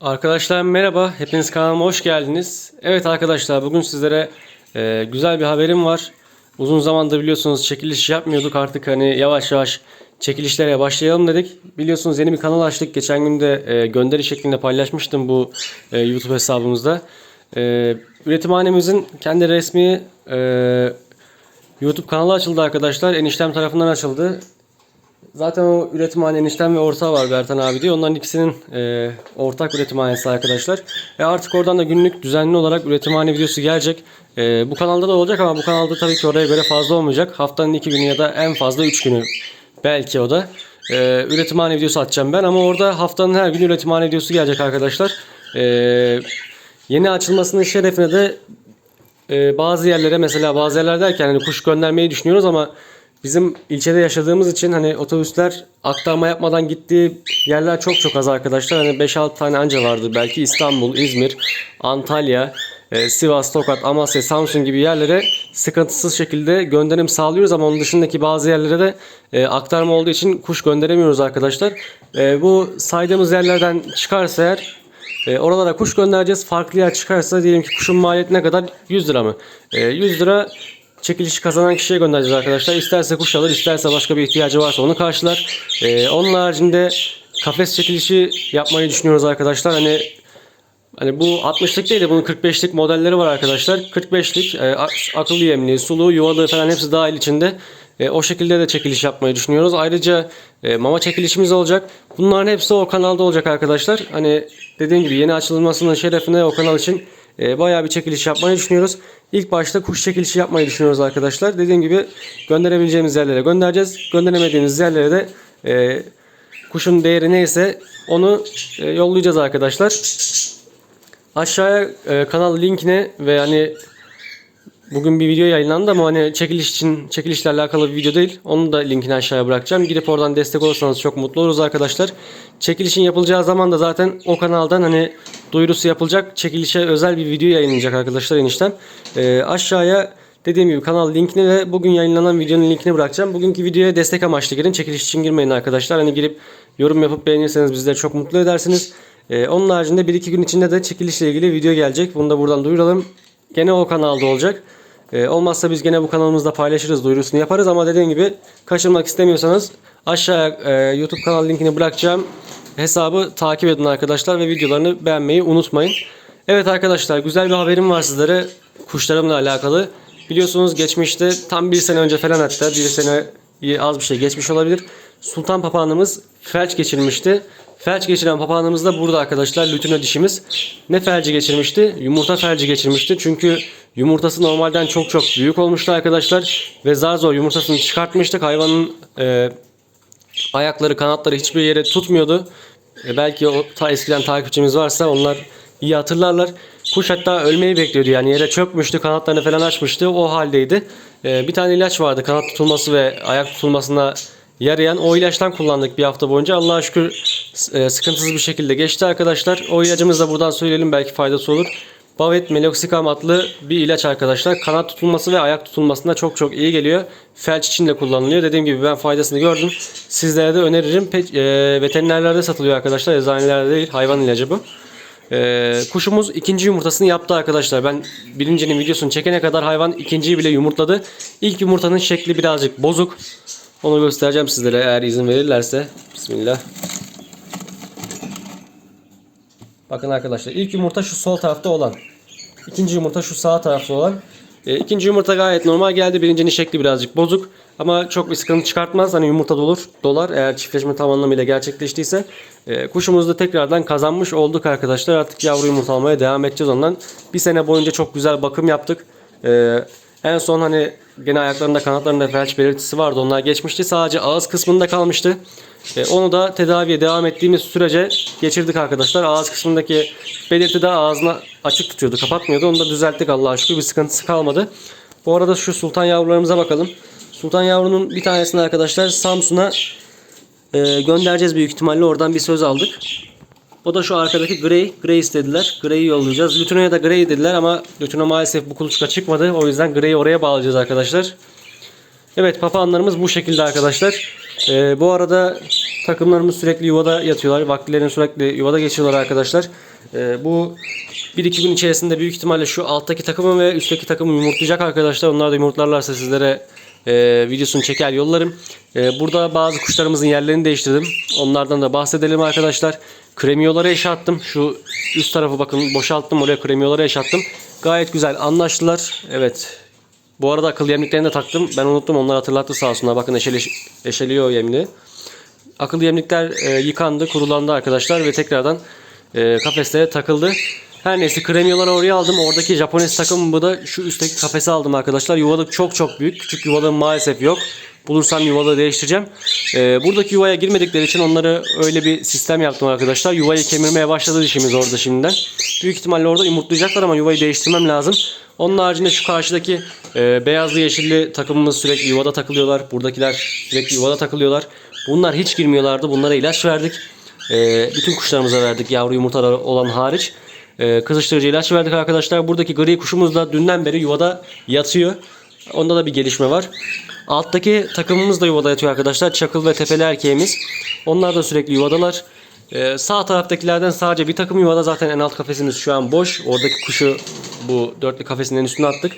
Arkadaşlar merhaba, hepiniz kanalıma hoş geldiniz. Evet arkadaşlar bugün sizlere e, güzel bir haberim var. Uzun zamandır biliyorsunuz çekiliş yapmıyorduk artık hani yavaş yavaş çekilişlere başlayalım dedik. Biliyorsunuz yeni bir kanal açtık. Geçen gün de e, gönderi şeklinde paylaşmıştım bu e, YouTube hesabımızda. E, üretimhanemizin kendi resmi e, YouTube kanalı açıldı arkadaşlar. Eniştem tarafından açıldı. Zaten o üretimhane eniştem ve ortağı var Bertan abi diye. Onların ikisinin e, ortak üretimhanesi arkadaşlar. E artık oradan da günlük düzenli olarak üretimhane videosu gelecek. E, bu kanalda da olacak ama bu kanalda tabii ki oraya göre fazla olmayacak. Haftanın iki günü ya da en fazla üç günü belki o da. E, üretimhane videosu atacağım ben ama orada haftanın her günü üretimhane videosu gelecek arkadaşlar. E, yeni açılmasının şerefine de e, bazı yerlere mesela bazı yerler derken hani kuş göndermeyi düşünüyoruz ama bizim ilçede yaşadığımız için hani otobüsler aktarma yapmadan gittiği yerler çok çok az arkadaşlar. Hani 5-6 tane anca vardı belki İstanbul, İzmir, Antalya, e, Sivas, Tokat, Amasya, Samsun gibi yerlere sıkıntısız şekilde gönderim sağlıyoruz ama onun dışındaki bazı yerlere de e, aktarma olduğu için kuş gönderemiyoruz arkadaşlar. E, bu saydığımız yerlerden çıkarsa eğer oralara kuş göndereceğiz. Farklı yer çıkarsa diyelim ki kuşun maliyeti ne kadar? 100 lira mı? E, 100 lira çekilişi kazanan kişiye göndereceğiz arkadaşlar. İsterse kuş alır, isterse başka bir ihtiyacı varsa onu karşılar. E, onun haricinde kafes çekilişi yapmayı düşünüyoruz arkadaşlar. Hani Hani bu 60'lık değil de bunun 45'lik modelleri var arkadaşlar. 45'lik e, akıllı yemli, sulu, yuvalı falan hepsi dahil içinde. E, o şekilde de çekiliş yapmayı düşünüyoruz. Ayrıca e, mama çekilişimiz olacak. Bunların hepsi o kanalda olacak arkadaşlar. Hani dediğim gibi yeni açılmasının şerefine o kanal için e, bayağı bir çekiliş yapmayı düşünüyoruz. İlk başta kuş çekilişi yapmayı düşünüyoruz arkadaşlar. Dediğim gibi gönderebileceğimiz yerlere göndereceğiz. Gönderemediğimiz yerlere de e, kuşun değeri neyse onu e, yollayacağız arkadaşlar. Aşağıya e, kanal linkine ve hani bugün bir video yayınlandı ama hani çekiliş için çekilişle alakalı bir video değil. Onun da linkini aşağıya bırakacağım. Gidip oradan destek olursanız çok mutlu oluruz arkadaşlar. Çekilişin yapılacağı zaman da zaten o kanaldan hani duyurusu yapılacak. Çekilişe özel bir video yayınlanacak arkadaşlar enişten. E, aşağıya dediğim gibi kanal linkini ve bugün yayınlanan videonun linkini bırakacağım. Bugünkü videoya destek amaçlı girin. Çekiliş için girmeyin arkadaşlar. Hani girip yorum yapıp beğenirseniz bizleri çok mutlu edersiniz. Ee, onun haricinde 1-2 gün içinde de çekilişle ilgili video gelecek. Bunu da buradan duyuralım. Gene o kanalda olacak. Ee, olmazsa biz gene bu kanalımızda paylaşırız, duyurusunu yaparız. Ama dediğim gibi kaçırmak istemiyorsanız aşağıya e, YouTube kanal linkini bırakacağım. Hesabı takip edin arkadaşlar ve videolarını beğenmeyi unutmayın. Evet arkadaşlar güzel bir haberim var sizlere kuşlarımla alakalı. Biliyorsunuz geçmişte tam bir sene önce falan hatta bir sene az bir şey geçmiş olabilir. Sultan papağanımız felç geçirmişti. Felç geçiren papağanımız da burada arkadaşlar lütino dişimiz. Ne felci geçirmişti? Yumurta felci geçirmişti. Çünkü yumurtası normalden çok çok büyük olmuştu arkadaşlar. Ve zar zor yumurtasını çıkartmıştık. Hayvanın e, ayakları kanatları hiçbir yere tutmuyordu. E, belki o ta eskiden takipçimiz varsa onlar iyi hatırlarlar. Kuş hatta ölmeyi bekliyordu yani yere çökmüştü kanatlarını falan açmıştı o haldeydi. E, bir tane ilaç vardı kanat tutulması ve ayak tutulmasına yarayan o ilaçtan kullandık bir hafta boyunca. Allah'a şükür e, sıkıntısız bir şekilde geçti arkadaşlar. O ilacımızı da buradan söyleyelim belki faydası olur. Bavet Meloxicam adlı bir ilaç arkadaşlar. Kanat tutulması ve ayak tutulmasında çok çok iyi geliyor. Felç için de kullanılıyor. Dediğim gibi ben faydasını gördüm. Sizlere de öneririm. Pe- e, veterinerlerde satılıyor arkadaşlar. Eczanelerde değil. Hayvan ilacı bu. E, kuşumuz ikinci yumurtasını yaptı arkadaşlar. Ben birincinin videosunu çekene kadar hayvan ikinciyi bile yumurtladı. İlk yumurtanın şekli birazcık bozuk. Onu göstereceğim sizlere eğer izin verirlerse. Bismillah. Bakın arkadaşlar ilk yumurta şu sol tarafta olan. İkinci yumurta şu sağ tarafta olan. E, ikinci yumurta gayet normal geldi. Birincinin şekli birazcık bozuk. Ama çok bir sıkıntı çıkartmaz. Hani yumurta dolur, dolar eğer çiftleşme tam anlamıyla gerçekleştiyse. E, kuşumuzu da tekrardan kazanmış olduk arkadaşlar. Artık yavru yumurta almaya devam edeceğiz ondan. Bir sene boyunca çok güzel bakım yaptık. E, en son hani gene ayaklarında kanatlarında felç belirtisi vardı. Onlar geçmişti. Sadece ağız kısmında kalmıştı. E, onu da tedaviye devam ettiğimiz sürece geçirdik arkadaşlar. Ağız kısmındaki belirti de ağzına açık tutuyordu, kapatmıyordu. Onu da düzelttik Allah'a şükür. Bir sıkıntısı kalmadı. Bu arada şu sultan yavrularımıza bakalım. Sultan yavrunun bir tanesini arkadaşlar Samsun'a e, göndereceğiz büyük ihtimalle. Oradan bir söz aldık. O da şu arkadaki Grey. Grey istediler. Grey'i yollayacağız. Lütino'ya da Grey dediler ama Lütino maalesef bu kuluçka çıkmadı. O yüzden Grey'i oraya bağlayacağız arkadaşlar. Evet papağanlarımız bu şekilde arkadaşlar. Ee, bu arada Takımlarımız sürekli yuvada yatıyorlar. Vaktilerini sürekli yuvada geçiyorlar arkadaşlar. Ee, bu 1-2 gün içerisinde büyük ihtimalle şu alttaki takımı ve üstteki takımı yumurtlayacak arkadaşlar. Onlar da yumurtlarlarsa sizlere e, videosunu çeker yollarım. E, burada bazı kuşlarımızın yerlerini değiştirdim. Onlardan da bahsedelim arkadaşlar. Kremiyoları eşattım. Şu üst tarafı bakın boşalttım. Oraya kremiyoları eşattım. Gayet güzel anlaştılar. Evet. Bu arada akıl yemliklerini de taktım. Ben unuttum. Onlar hatırlattı sağ olsunlar. Bakın eşeli, eşeliyor yemliği. Akıllı yemlikler e, yıkandı, kurulandı arkadaşlar ve tekrardan e, kafeslere takıldı. Her neyse kremiyoları oraya aldım. Oradaki Japones takımı da şu üstteki kafese aldım arkadaşlar. Yuvalık çok çok büyük. Küçük yuvalığım maalesef yok. Bulursam yuvalığı değiştireceğim. E, buradaki yuvaya girmedikleri için onları öyle bir sistem yaptım arkadaşlar. Yuvayı kemirmeye başladı dişimiz orada şimdiden. Büyük ihtimalle orada yumurtlayacaklar ama yuvayı değiştirmem lazım. Onun haricinde şu karşıdaki e, beyazlı yeşilli takımımız sürekli yuvada takılıyorlar. Buradakiler sürekli yuvada takılıyorlar. Bunlar hiç girmiyorlardı. Bunlara ilaç verdik. E, bütün kuşlarımıza verdik yavru yumurtalar olan hariç. E, kızıştırıcı ilaç verdik arkadaşlar. Buradaki gri kuşumuz da dünden beri yuvada yatıyor. Onda da bir gelişme var. Alttaki takımımız da yuvada yatıyor arkadaşlar. Çakıl ve tepeli erkeğimiz. Onlar da sürekli yuvadalar. Ee, sağ taraftakilerden sadece bir takım yuvada zaten en alt kafesimiz şu an boş. Oradaki kuşu bu dörtlü kafesin en üstüne attık.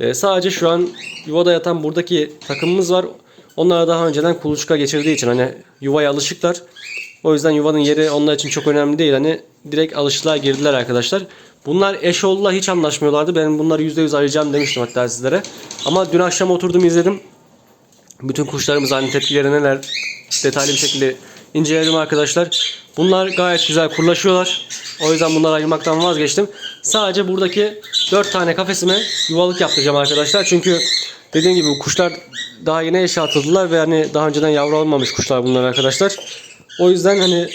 Ee, sadece şu an yuvada yatan buradaki takımımız var. Onlar daha önceden kuluçka geçirdiği için hani yuvaya alışıklar. O yüzden yuvanın yeri onlar için çok önemli değil. Hani direkt alıştılar girdiler arkadaşlar. Bunlar eş oldular hiç anlaşmıyorlardı. Ben bunları %100 arayacağım demiştim hatta sizlere. Ama dün akşam oturdum izledim. Bütün kuşlarımız aynı tepkileri neler detaylı bir şekilde inceledim arkadaşlar. Bunlar gayet güzel kurlaşıyorlar. O yüzden bunları ayırmaktan vazgeçtim. Sadece buradaki 4 tane kafesime yuvalık yaptıracağım arkadaşlar. Çünkü dediğim gibi kuşlar daha yeni eşe atıldılar ve hani daha önceden yavru almamış kuşlar bunlar arkadaşlar. O yüzden hani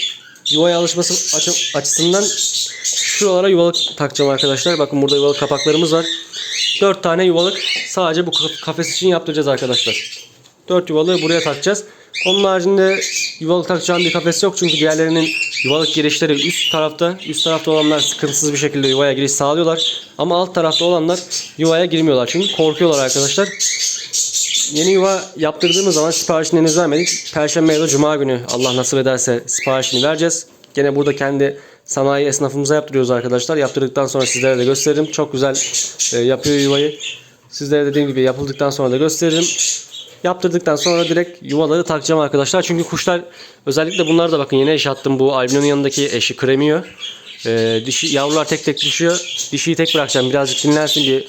yuvaya alışması açı- açısından şuralara yuvalık takacağım arkadaşlar. Bakın burada yuvalık kapaklarımız var. 4 tane yuvalık sadece bu kaf- kafes için yaptıracağız arkadaşlar. 4 yuvalığı buraya takacağız. Onun haricinde yuvalık takacağım bir kafes yok çünkü diğerlerinin yuvalık girişleri üst tarafta. Üst tarafta olanlar sıkıntısız bir şekilde yuvaya giriş sağlıyorlar. Ama alt tarafta olanlar yuvaya girmiyorlar çünkü korkuyorlar arkadaşlar. Yeni yuva yaptırdığımız zaman siparişini henüz vermedik. Perşembe ya da Cuma günü Allah nasip ederse siparişini vereceğiz. Gene burada kendi sanayi esnafımıza yaptırıyoruz arkadaşlar. Yaptırdıktan sonra sizlere de gösteririm. Çok güzel e, yapıyor yuvayı. Sizlere dediğim gibi yapıldıktan sonra da gösteririm. Yaptırdıktan sonra direkt yuvaları takacağım arkadaşlar. Çünkü kuşlar özellikle bunlar da bakın yeni eş attım. Bu albinonun yanındaki eşi kremiyor. Ee, dişi, yavrular tek tek düşüyor. Dişiyi tek bırakacağım. Birazcık dinlensin bir,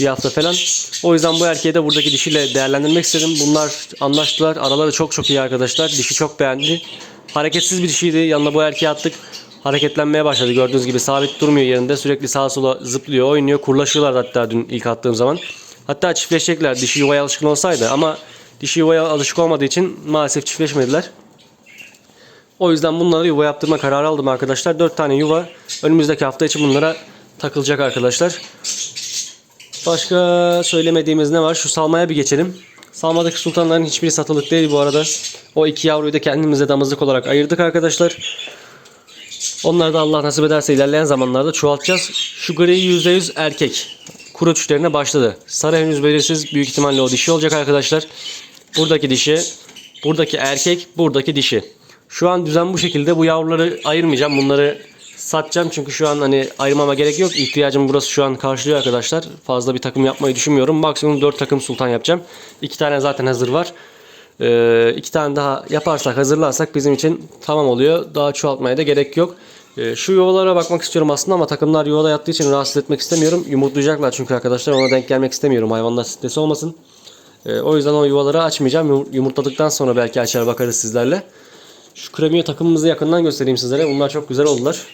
bir hafta falan. O yüzden bu erkeği de buradaki dişiyle değerlendirmek istedim. Bunlar anlaştılar. Araları çok çok iyi arkadaşlar. Dişi çok beğendi. Hareketsiz bir dişiydi. Yanına bu erkeği attık. Hareketlenmeye başladı. Gördüğünüz gibi sabit durmuyor yerinde. Sürekli sağa sola zıplıyor, oynuyor. Kurlaşıyorlar hatta dün ilk attığım zaman. Hatta çiftleşecekler dişi yuvaya alışkın olsaydı ama dişi yuvaya alışık olmadığı için maalesef çiftleşmediler. O yüzden bunları yuva yaptırma kararı aldım arkadaşlar. 4 tane yuva önümüzdeki hafta için bunlara takılacak arkadaşlar. Başka söylemediğimiz ne var? Şu salmaya bir geçelim. Salmadaki sultanların hiçbiri satılık değil bu arada. O iki yavruyu da kendimize damızlık olarak ayırdık arkadaşlar. Onları da Allah nasip ederse ilerleyen zamanlarda çoğaltacağız. Şu gri %100 erkek. Kuru uçlarına başladı. Sarı henüz belirsiz. Büyük ihtimalle o dişi olacak arkadaşlar. Buradaki dişi, buradaki erkek, buradaki dişi. Şu an düzen bu şekilde. Bu yavruları ayırmayacağım. Bunları satacağım çünkü şu an hani ayırmama gerek yok. İhtiyacım burası şu an karşılıyor arkadaşlar. Fazla bir takım yapmayı düşünmüyorum. Maksimum 4 takım sultan yapacağım. 2 tane zaten hazır var. Ee, tane daha yaparsak hazırlarsak bizim için tamam oluyor. Daha çoğaltmaya da gerek yok. Ee, şu yuvalara bakmak istiyorum aslında ama takımlar yuvada yattığı için rahatsız etmek istemiyorum. Yumurtlayacaklar çünkü arkadaşlar ona denk gelmek istemiyorum. Hayvanlar stresi olmasın. Ee, o yüzden o yuvaları açmayacağım. Yum- Yumurtladıktan sonra belki açar bakarız sizlerle. Şu kremiyo takımımızı yakından göstereyim sizlere. Bunlar çok güzel oldular.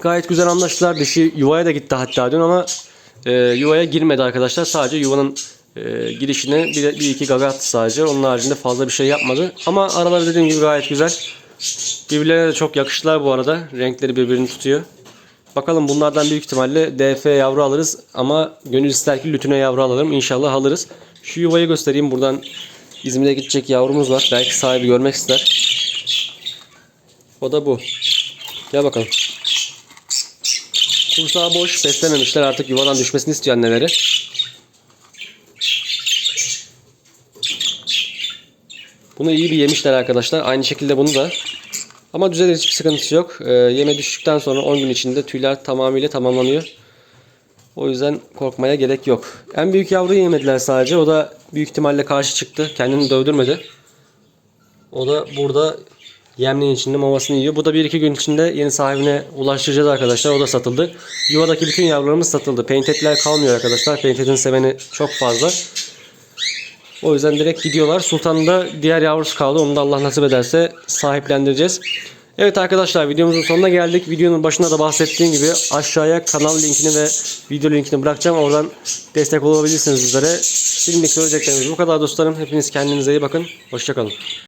Gayet güzel anlaştılar. Dişi yuvaya da gitti hatta dün ama e, yuvaya girmedi arkadaşlar. Sadece yuvanın e, girişine bir, bir iki gaga attı sadece. Onun haricinde fazla bir şey yapmadı. Ama araları dediğim gibi gayet güzel. Birbirlerine de çok yakıştılar bu arada. Renkleri birbirini tutuyor. Bakalım bunlardan büyük ihtimalle DF yavru alırız ama gönül ister ki lütüne yavru alalım. İnşallah alırız. Şu yuvayı göstereyim. Buradan İzmir'e gidecek yavrumuz var. Belki sahibi görmek ister. O da bu. Gel bakalım. Kursağı boş. Beslememişler. Artık yuvadan düşmesini istiyor anneleri. Bunu iyi bir yemişler arkadaşlar. Aynı şekilde bunu da. Ama düzelir hiçbir sıkıntısı yok. Ee, yeme düştükten sonra 10 gün içinde tüyler tamamıyla tamamlanıyor. O yüzden korkmaya gerek yok. En büyük yavruyu yemediler sadece. O da büyük ihtimalle karşı çıktı. Kendini dövdürmedi. O da burada yemliğin içinde mamasını yiyor. Bu da 1-2 gün içinde yeni sahibine ulaştıracağız arkadaşlar. O da satıldı. Yuvadaki bütün yavrularımız satıldı. Paintetler kalmıyor arkadaşlar. Paintet'in seveni çok fazla. O yüzden direkt gidiyorlar. Sultan'ın da diğer yavrusu kaldı. Onu da Allah nasip ederse sahiplendireceğiz. Evet arkadaşlar videomuzun sonuna geldik. Videonun başında da bahsettiğim gibi aşağıya kanal linkini ve video linkini bırakacağım. Oradan destek olabilirsiniz bizlere. Şimdilik söyleyeceklerimiz bu kadar dostlarım. Hepiniz kendinize iyi bakın. Hoşçakalın.